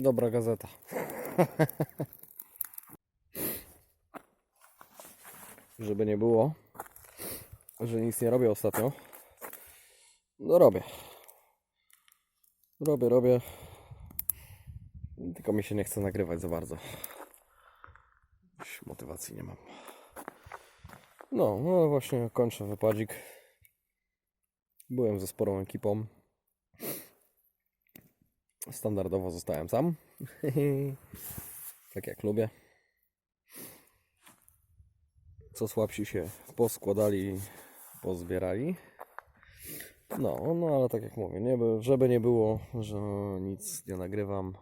Dobra gazeta. Żeby nie było, że nic nie robię ostatnio. No robię. Robię, robię. Tylko mi się nie chce nagrywać za bardzo. Już motywacji nie mam. No, no właśnie kończę wypadzik. Byłem ze sporą ekipą. Standardowo zostałem sam. tak jak lubię. Co słabsi się poskładali, pozbierali. No, no ale tak jak mówię, nie, by- żeby nie było, że nic nie nagrywam,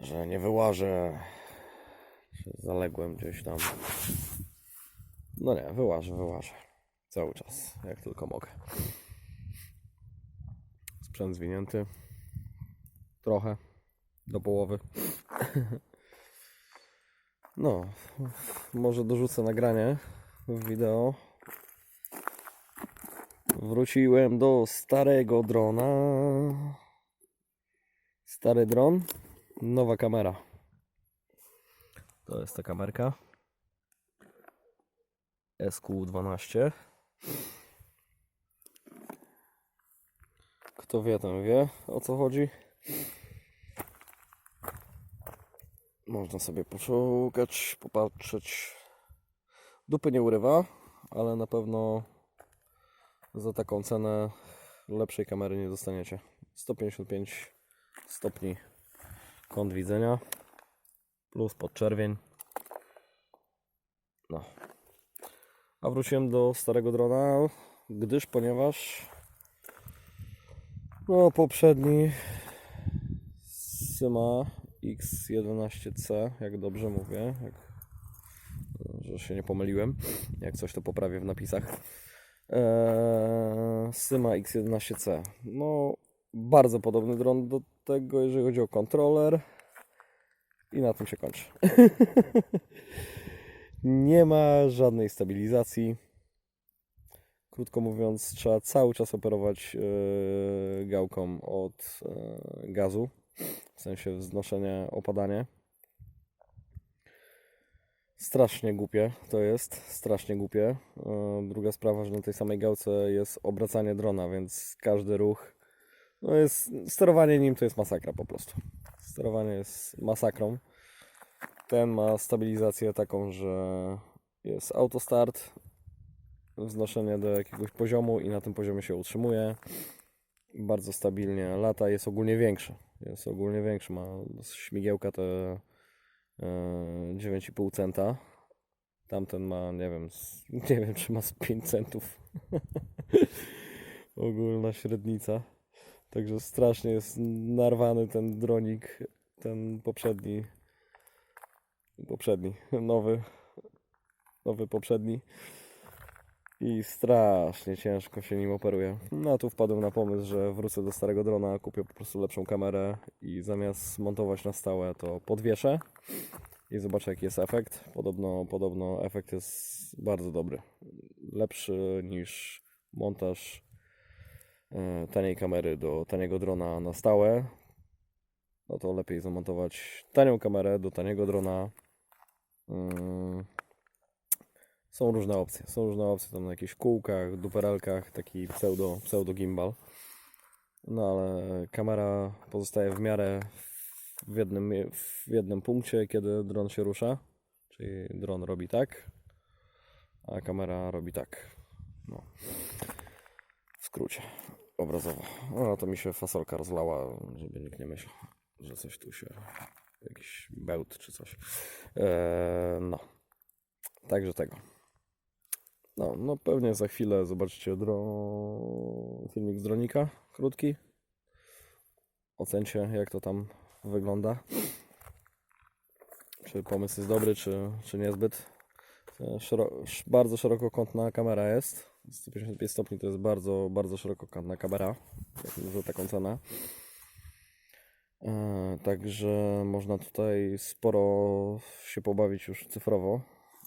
że nie wyłażę, że zaległem gdzieś tam. No nie, wyłażę, wyłażę. Cały czas, jak tylko mogę. Sprzęt zwinięty. Trochę. Do połowy. No, może dorzucę nagranie w wideo. Wróciłem do starego drona. Stary dron, nowa kamera. To jest ta kamerka. SQ12. Kto wie, ten wie o co chodzi. Można sobie poszukać, popatrzeć. Dupy nie urywa, ale na pewno za taką cenę lepszej kamery nie dostaniecie. 155 stopni kąt widzenia plus podczerwień. No. A wróciłem do starego drona, gdyż ponieważ no poprzedni Syma X11C, jak dobrze mówię, jak, że się nie pomyliłem, jak coś to poprawię w napisach. Eee, Syma X11C. No, bardzo podobny dron do tego, jeżeli chodzi o kontroler. I na tym się kończy. nie ma żadnej stabilizacji. Krótko mówiąc, trzeba cały czas operować e, gałką od e, gazu, w sensie wznoszenie, opadanie. Strasznie głupie to jest, strasznie głupie. E, Druga sprawa, że na tej samej gałce jest obracanie drona, więc każdy ruch, no jest, sterowanie nim to jest masakra po prostu. Sterowanie jest masakrą. Ten ma stabilizację taką, że jest autostart, wznoszenie do jakiegoś poziomu i na tym poziomie się utrzymuje. Bardzo stabilnie lata, jest ogólnie większy. Jest ogólnie większy, ma śmigiełka te e, 9,5 centa. Tamten ma, nie wiem, nie wiem czy ma z 5 centów. Ogólna średnica. Także strasznie jest narwany ten dronik, ten poprzedni, poprzedni, nowy, nowy poprzedni. I strasznie ciężko się nim operuje. No a tu wpadłem na pomysł, że wrócę do starego drona, kupię po prostu lepszą kamerę i zamiast montować na stałe to podwieszę i zobaczę jaki jest efekt. Podobno, podobno efekt jest bardzo dobry. Lepszy niż montaż e, taniej kamery do taniego drona na stałe. No to lepiej zamontować tanią kamerę do taniego drona. Ym, są różne opcje. Są różne opcje tam na jakichś kółkach, duperelkach, taki pseudo, pseudo gimbal. No ale kamera pozostaje w miarę w jednym, w jednym punkcie, kiedy dron się rusza. Czyli dron robi tak, a kamera robi tak. No. W skrócie, obrazowo. No to mi się fasolka rozlała, żeby nikt nie myślał, że coś tu się, jakiś bełt czy coś. Eee, no. Także tego. No, no pewnie za chwilę zobaczycie dro... filmik z dronika, krótki. Ocencie jak to tam wygląda. Czy pomysł jest dobry, czy, czy niezbyt. Szero... sz- Bardzo szerokokątna kamera jest. 155 stopni to jest bardzo, bardzo szerokokątna kamera. Za taką cenę. E, Także można tutaj sporo się pobawić już cyfrowo,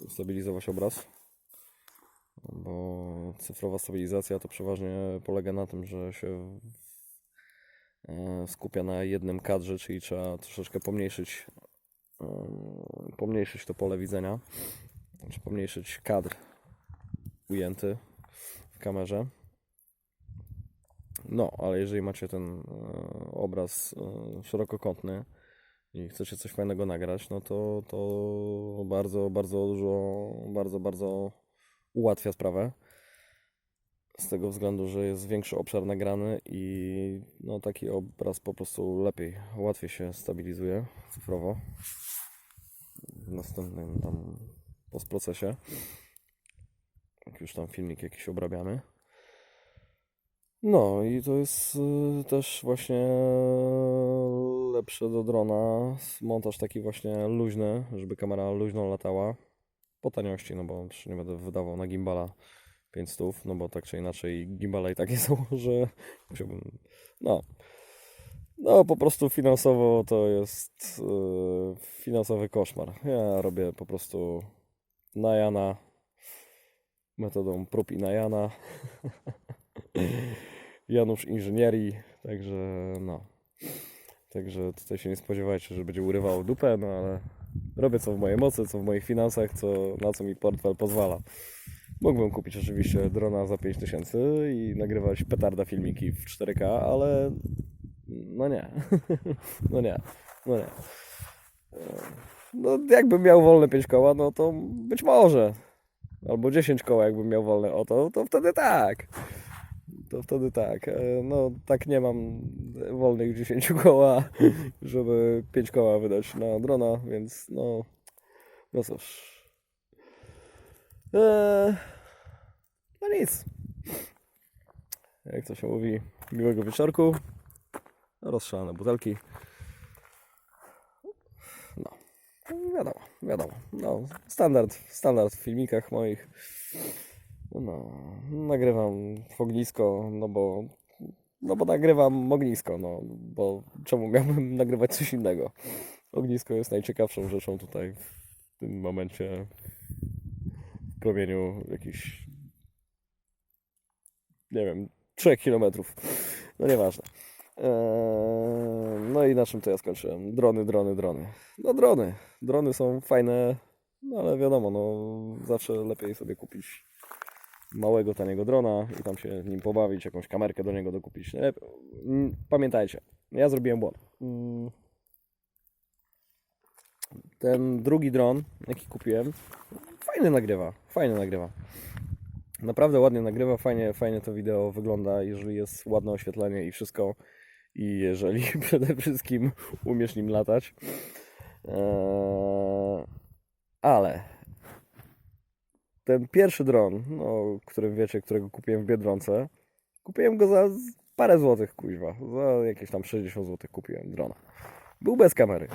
stabilizować obraz bo cyfrowa stabilizacja to przeważnie polega na tym, że się e, skupia na jednym kadrze, czyli trzeba troszeczkę pomniejszyć, e, pomniejszyć to pole widzenia, czy pomniejszyć kadr ujęty w kamerze. No, ale jeżeli macie ten e, obraz szerokokątny i chcecie coś fajnego nagrać, no to, to bardzo, bardzo dużo, bardzo, bardzo ułatwia sprawę. Z tego względu, że jest większy obszar nagrany i no, taki obraz po prostu lepiej, łatwiej się stabilizuje cyfrowo w następnym tam postprocesie. Jak już tam filmik jakiś obrabiamy. No i to jest y, też właśnie lepsze do drona. Montaż taki właśnie luźny, żeby kamera luźno latała. Po taniości, no bo nie będę wydawał na gimbala 500, no bo tak czy inaczej gimbale i takie są, że musiałbym, no. No po prostu finansowo to jest y, finansowy koszmar. Ja robię po prostu na Jana metodą prób i na Jana. Janusz Inżynierii, także no. Także tutaj się nie spodziewajcie, że będzie urywało dupę, no ale robię co w mojej mocy, co w moich finansach, co, na co mi portfel pozwala. Mógłbym kupić oczywiście drona za 5000 i nagrywać petarda filmiki w 4K, ale no nie. No nie. No nie. No jakbym miał wolne 5 koła, no to być może. Albo 10 koła jakbym miał wolne o to, to wtedy tak. To wtedy tak. E, No tak nie mam wolnych 10 koła, żeby 5 koła wydać na drona, więc no. No cóż. Eee, no nic. Jak to się mówi, miłego wieczorku. Rozszalane butelki. No. Wiadomo, wiadomo. No, standard, standard w filmikach moich. No, nagrywam ognisko, no bo, no bo nagrywam ognisko, no, bo czemu miałbym nagrywać coś innego? Ognisko jest najciekawszą rzeczą tutaj w tym momencie w promieniu jakichś, nie wiem, 3 kilometrów. No nieważne. Eee, no i na czym to ja skończyłem? Drony, drony, drony. No drony. Drony są fajne, no ale wiadomo, no zawsze lepiej sobie kupić małego, taniego drona i tam się nim pobawić, jakąś kamerkę do niego dokupić. Mm, Pamiętajcie, ja zrobiłem błąd. Mm. Ten drugi dron, jaki kupiłem, fajny nagrywa, fajny nagrywa. Naprawdę ładnie nagrywa, fajnie, fajnie to wideo wygląda, jeżeli jest ładne oświetlenie i wszystko. I jeżeli przede wszystkim umiesz nim latać. Eee, ale ten pierwszy dron, no, którym wiecie, którego kupiłem w Biedronce, kupiłem go za parę złotych, kuźwa. Za jakieś tam 60 złotych kupiłem drona. Był bez kamery,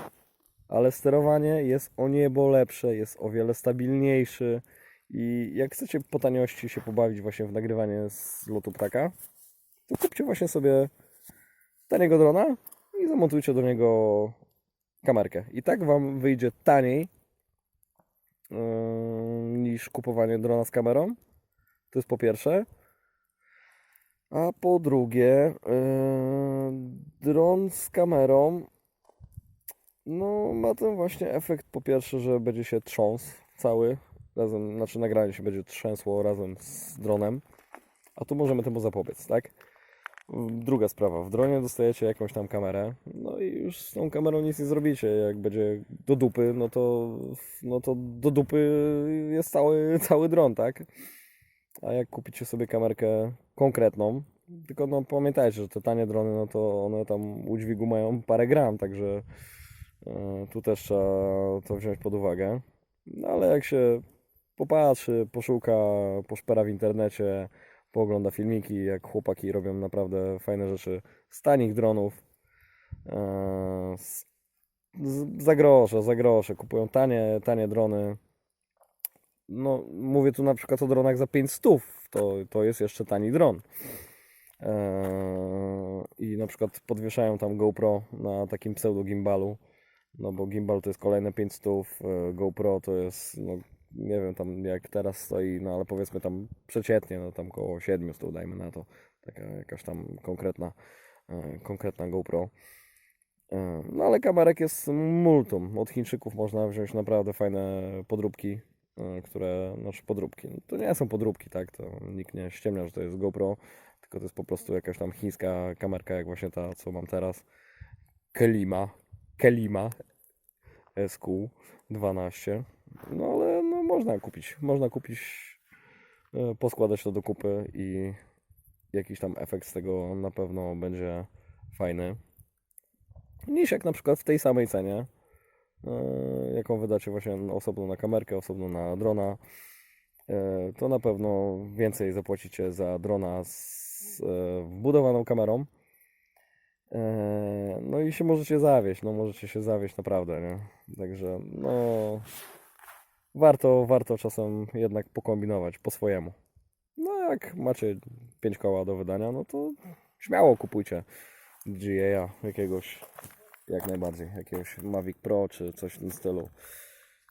ale sterowanie jest o niebo lepsze, jest o wiele stabilniejszy. I jak chcecie po taniości się pobawić właśnie w nagrywanie z lotu ptaka, to kupcie właśnie sobie taniego drona i zamontujcie do niego kamerkę. I tak Wam wyjdzie taniej niż kupowanie drona z kamerą. To jest po pierwsze. A po drugie, yy, dron z kamerą no, ma ten właśnie efekt po pierwsze, że będzie się trząsł cały, razem, znaczy nagranie się będzie trzęsło razem z dronem, a tu możemy temu zapobiec, tak? Druga sprawa, w dronie dostajecie jakąś tam kamerę, no i już z tą kamerą nic nie zrobicie. Jak będzie do dupy, no to, no to do dupy jest cały, cały dron, tak? A jak kupicie sobie kamerkę konkretną, tylko no pamiętajcie, że te tanie drony, no to one tam u dźwigu mają parę gram, także e, tu też trzeba to wziąć pod uwagę. No ale jak się popatrzy, poszuka, poszpera w internecie, poogląda filmiki, jak chłopaki robią naprawdę fajne rzeczy z tanich dronów. Z, za grosze, za grosze. Kupują tanie, tanie drony. No, mówię tu na przykład o dronach za 500. To, to jest jeszcze tani dron. Eee, I na przykład podwieszają tam GoPro na takim pseudo gimbalu. No bo gimbal to jest kolejne 500, e, GoPro to jest, no, nie wiem tam jak teraz stoi, no ale powiedzmy tam przeciętnie, no tam koło 700 dajmy na to, taka jakaś tam konkretna e, konkretna GoPro. E, No ale kamerek jest multum. Od Chińczyków można wziąć naprawdę fajne podróbki, e, które, znaczy podróbki. To nie są podróbki, tak? To nikt nie ściemnia, że to jest GoPro, tylko to jest po prostu jakaś tam chińska kamerka, jak właśnie ta, co mam teraz. Kelima. Kelima SQ12. No ale no, można kupić. Można kupić, e, poskładać to do kupy i jakiś tam efekt z tego na pewno będzie fajny. Niż jak na przykład w tej samej cenie, e, jaką wydacie właśnie osobno na kamerkę, osobno na drona, e, to na pewno więcej zapłacicie za drona z e, wbudowaną kamerą. No i się możecie zawieść, no możecie się zawieść naprawdę, nie? Także no warto, warto czasem jednak pokombinować po swojemu. No jak macie 5 koła do wydania, no to śmiało kupujcie GA jakiegoś, jak najbardziej, jakiegoś Mavic Pro czy coś w tym stylu,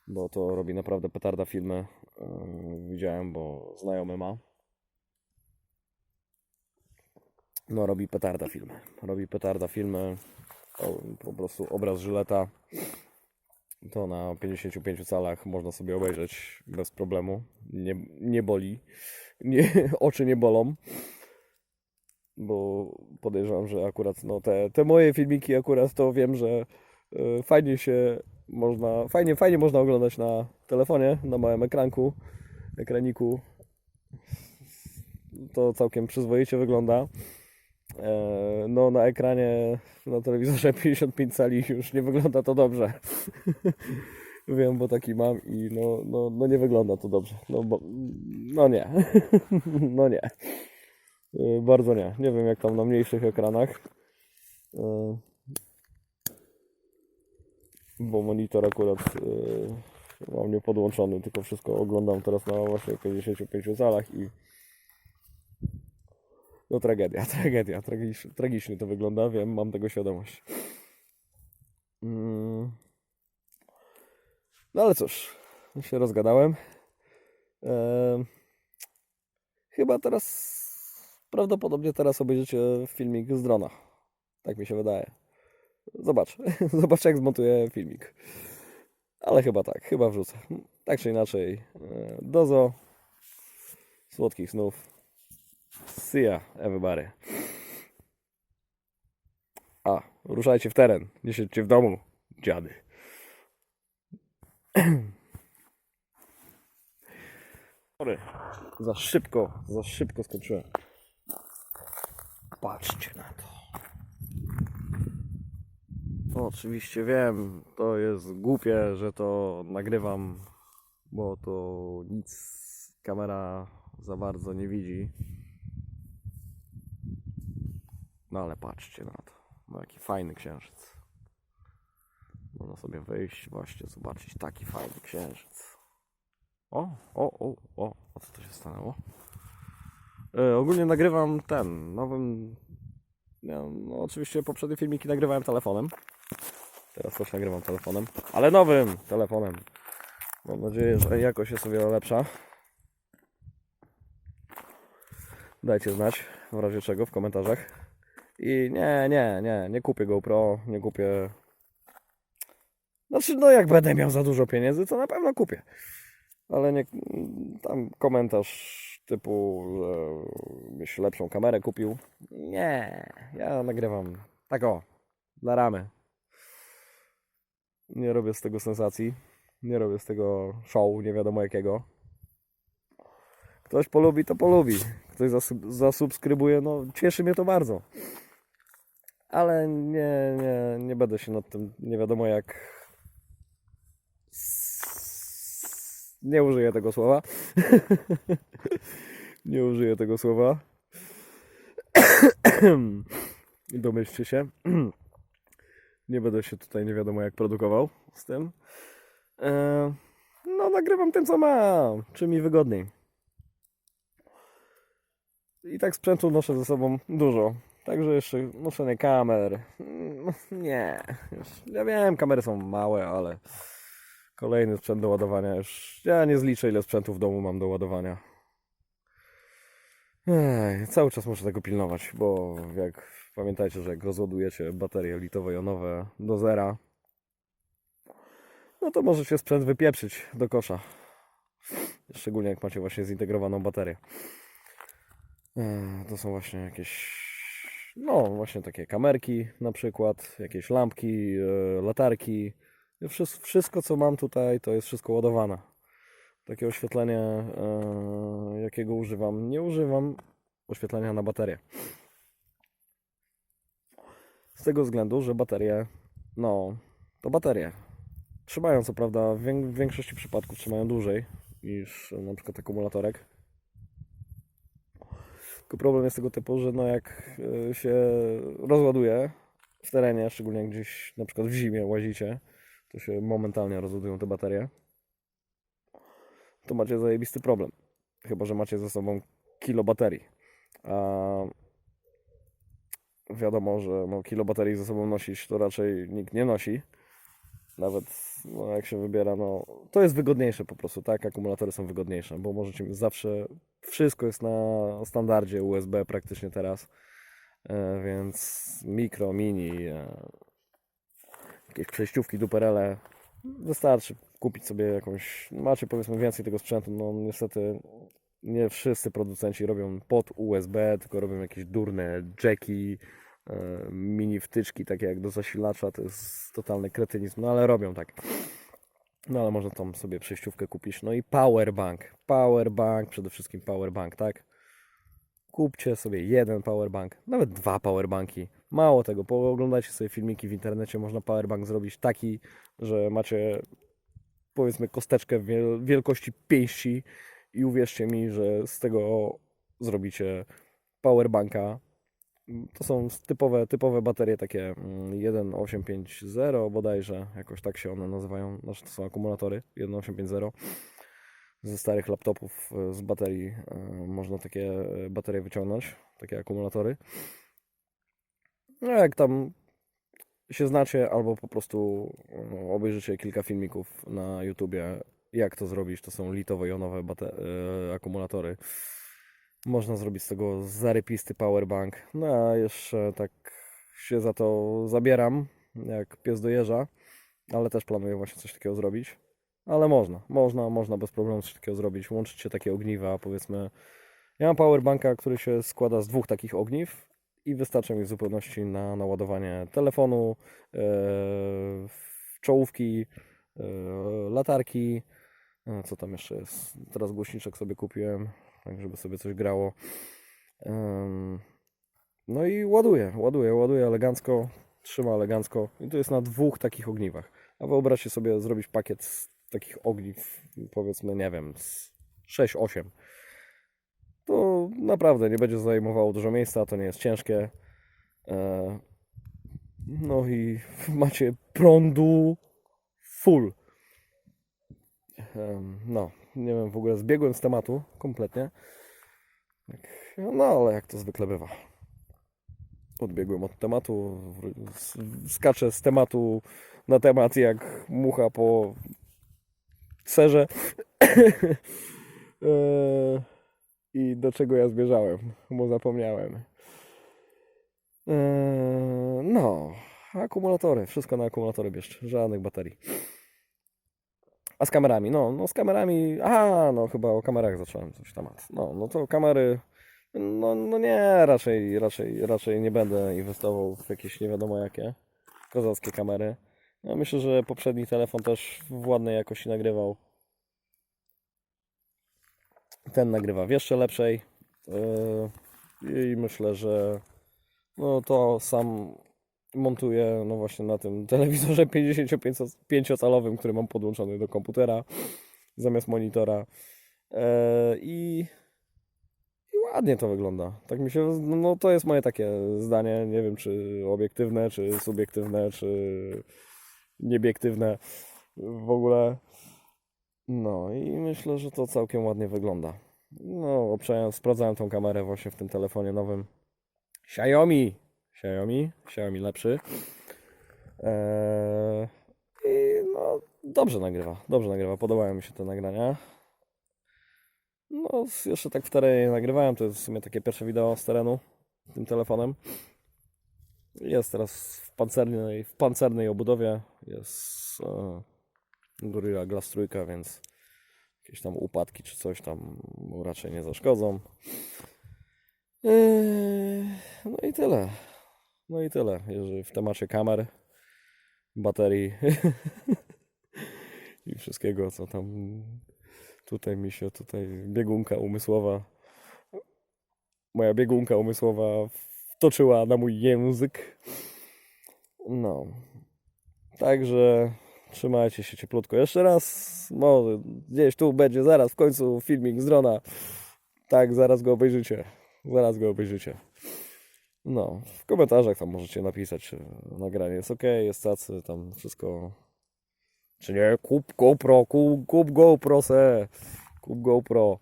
bo to robi naprawdę petarda filmy. Yy, Widziałem, bo znajomy ma. No robi petarda filmy. Robi petarda filmy. O, po prostu obraz Żyleta. To na 55 calach można sobie obejrzeć bez problemu. Nie, nie boli. Nie, oczy nie bolą. Bo podejrzewam, że akurat no, te, te moje filmiki akurat to wiem, że e, fajnie się można, fajnie, fajnie można oglądać na telefonie, na małym ekranku, ekraniku. To całkiem przyzwoicie wygląda. E, No na ekranie na telewizorze 55 cali już nie wygląda to dobrze. Wiem, bo taki mam i no, no, no nie wygląda to dobrze. No, bo, no nie. No nie. E, Bardzo nie. Nie wiem jak tam na mniejszych ekranach. E, Bo monitor akurat e, mam nie podłączony, tylko wszystko oglądam teraz na właśnie 55 calach i no tragedia, tragedia, tragicznie, tragicznie to wygląda, wiem, mam tego świadomość. Mm. No ale cóż, się rozgadałem. Ehm, chyba teraz, prawdopodobnie teraz obejrzycie filmik z drona. Tak mi się wydaje. Zobacz, zobacz jak zmontuję filmik. Ale chyba tak, chyba wrzucę. Tak czy inaczej, e, dozo, słodkich snów. See ya, everybody. A, ruszajcie w teren. Nie siedźcie w domu, dziady. Sorry. Za szybko, za szybko skończyłem. Patrzcie na to. To oczywiście wiem, to jest głupie, że to nagrywam, bo to nic kamera za bardzo nie widzi. No ale patrzcie na to. No jaki fajny księżyc. Można sobie wyjść, właśnie zobaczyć taki fajny księżyc. O, o, o, o co to się stanęło? E, ogólnie nagrywam ten, nowym... Ja, no, oczywiście poprzednie filmiki nagrywałem telefonem. Teraz też nagrywam telefonem, ale nowym telefonem. Mam nadzieję, że jakość jest o wiele lepsza. Dajcie znać w razie czego w komentarzach. I nie, nie, nie, nie kupię GoPro, nie kupię. Znaczy, no jak będę miał za dużo pieniędzy, to na pewno kupię. Ale nie, tam komentarz typu, że byś lepszą kamerę kupił. Nie, ja nagrywam tak o, dla ramy. Nie robię z tego sensacji. Nie robię z tego show, nie wiadomo jakiego. Ktoś polubi, to polubi. Ktoś zasub- zasubskrybuje, no cieszy mnie to bardzo. Ale nie, nie, nie będę się nad tym nie wiadomo jak. Nie użyję tego słowa. nie użyję tego słowa. Domyślcie się. nie będę się tutaj nie wiadomo jak produkował z tym. E, No, nagrywam tym co mam, czym mi wygodniej. I tak sprzętu noszę ze sobą dużo. Także jeszcze noszenie kamer. mm, Nie. Ja wiem, kamery są małe, ale kolejny sprzęt do ładowania już. Ja nie zliczę, ile sprzętu w domu mam do ładowania. Ej, cały czas muszę tego pilnować, bo jak Pamiętajcie, że jak rozładujecie baterie litowo-jonowe do zera, no to możecie sprzęt wypieprzyć do kosza. Szczególnie jak macie właśnie zintegrowaną baterię. To są właśnie jakieś, no właśnie takie kamerki na przykład, jakieś lampki, e, latarki. Wszystko, co mam tutaj to jest wszystko ładowane. Takie oświetlenie, e, jakiego używam, nie używam oświetlenia na baterię. Z tego względu, że baterie, no, to baterie. Trzymają co prawda, w wię- w większości przypadków trzymają dłużej niż na przykład akumulatorek. Tylko problem jest tego typu, że no jak e, się rozładuje w terenie, szczególnie gdzieś na przykład w zimie łazicie, to się momentalnie rozładują te baterie. To macie zajebisty problem. Chyba, że macie ze sobą kilo baterii. A wiadomo, że no, kilo baterii ze sobą nosić to raczej nikt nie nosi. Nawet no, jak się wybiera, no to jest wygodniejsze po prostu, tak? Akumulatory są wygodniejsze, bo możecie zawsze, wszystko jest na standardzie USB praktycznie teraz, e, więc mikro, mini, e, jakieś przejściówki, duperele, wystarczy kupić sobie jakąś, macie powiedzmy więcej tego sprzętu, no niestety nie wszyscy producenci robią pod USB, tylko robią jakieś durne jacki, e, mini wtyczki, takie jak do zasilacza, to jest totalny kretynizm, no ale robią tak. No ale można tam sobie przejściówkę kupić. No i powerbank. Powerbank, przede wszystkim powerbank, tak? Kupcie sobie jeden powerbank, nawet dwa powerbanki. Mało tego, pooglądajcie sobie filmiki w internecie, można powerbank zrobić taki, że macie powiedzmy kosteczkę wiel- wielkości pięści i uwierzcie mi, że z tego zrobicie powerbanka. To są typowe, typowe baterie takie mm, 1850 bodajże, jakoś tak się one nazywają, znaczy to są akumulatory 1850 ze starych laptopów e, z baterii e, można takie e, baterie wyciągnąć, takie akumulatory. No jak tam się znacie, albo po prostu no, obejrzycie kilka filmików na YouTubie, jak to zrobić. To są litowo-jonowe akumulatory. Można zrobić z tego zarypisty powerbank. No a jeszcze tak się za to zabieram, jak pies dojeżdża, ale też planuję właśnie coś takiego zrobić. Ale można, można, można bez problemu coś takiego zrobić. Łączyć się takie ogniwa, powiedzmy. Ja mam powerbanka, który się składa z dwóch takich ogniw i wystarcza mi w zupełności na naładowanie telefonu, e, czołówki, e, latarki. E, co tam jeszcze jest? Teraz głośniczek sobie kupiłem, tak żeby sobie coś grało. No i ładuję, ładuję, ładuję elegancko, trzyma elegancko i to jest na dwóch takich ogniwach. A wyobraźcie sobie zrobić pakiet z takich ogniw, powiedzmy, nie wiem, z 6-8. To naprawdę nie będzie zajmowało dużo miejsca, to nie jest ciężkie. E, No i macie prądu full. No, nie wiem, w ogóle zbiegłem z tematu kompletnie. No, ale jak to zwykle bywa. Odbiegłem od tematu, skaczę z tematu na temat jak mucha po serze. E, I do czego ja zmierzałem, bo zapomniałem. E, No, akumulatory, wszystko na akumulatory bierzcie, żadnych baterii. A z kamerami, no, no z kamerami, aha, no chyba o kamerach zacząłem coś temat. No, no to kamery, no, no nie, raczej, raczej, raczej nie będę inwestował w jakieś nie wiadomo jakie kozackie kamery. No myślę, że poprzedni telefon też w ładnej jakości nagrywał. Ten nagrywa w jeszcze lepszej. Yy, I myślę, że no to sam montuję no właśnie na tym telewizorze 55-calowym, który mam podłączony do komputera zamiast monitora. Yy, I ładnie to wygląda. Tak mi się, no to jest moje takie zdanie, nie wiem czy obiektywne, czy subiektywne, czy nieobiektywne w ogóle. No i myślę, że to całkiem ładnie wygląda. No, sprawdzałem tą kamerę właśnie w tym telefonie nowym. Xiaomi! Xiaomi, Xiaomi lepszy. Eee, I no, dobrze nagrywa, dobrze nagrywa, podobają mi się te nagrania. No, jeszcze tak w terenie nagrywałem, to jest w sumie takie pierwsze wideo z terenu tym telefonem. Jest teraz w pancernej, w pancernej obudowie. Jest e, Gorilla Glass trójka, więc jakieś tam upadki czy coś tam mu raczej nie zaszkodzą. Eee, No i tyle. No i tyle, jeżeli w temacie kamer, baterii i wszystkiego, co tam tutaj mi się, tutaj biegunka umysłowa, moja biegunka umysłowa wtoczyła na mój język. No. Także trzymajcie się cieplutko. Jeszcze raz, może gdzieś tu będzie zaraz w końcu filmik z drona. Tak, zaraz go obejrzycie. Zaraz go obejrzycie. No, w komentarzach tam możecie napisać, czy nagranie jest ok, jest cacy, tam wszystko. Czy nie? Kup GoPro, kup, kup GoPro se. Kup GoPro.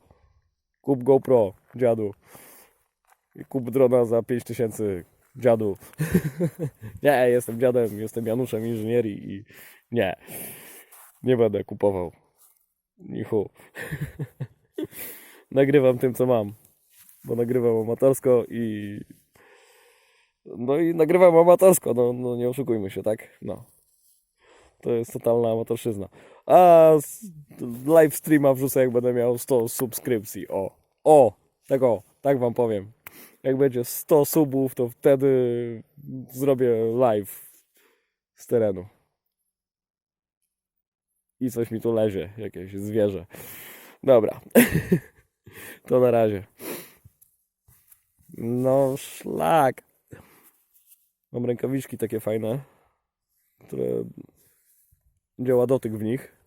Kup GoPro, dziadu. Kup drona za 5000, dziadu. nie, jestem dziadem, jestem Januszem inżynierii i nie. Nie będę kupował. Nichu. Nagrywam tym, co mam. Bo nagrywam amatorsko i no i nagrywam amatorsko, no, no nie oszukujmy się, tak? No. To jest totalna amatorszczyzna. A live streama wrzucę jak będę miał 100 subskrypcji. O, o, tak o, tak wam powiem. Jak będzie 100 subów, to wtedy zrobię live z terenu. I coś mi tu lezie, jakieś zwierzę. Dobra. to na razie. No, szlak. Mam rękawiczki takie fajne, które działa dotyk w nich.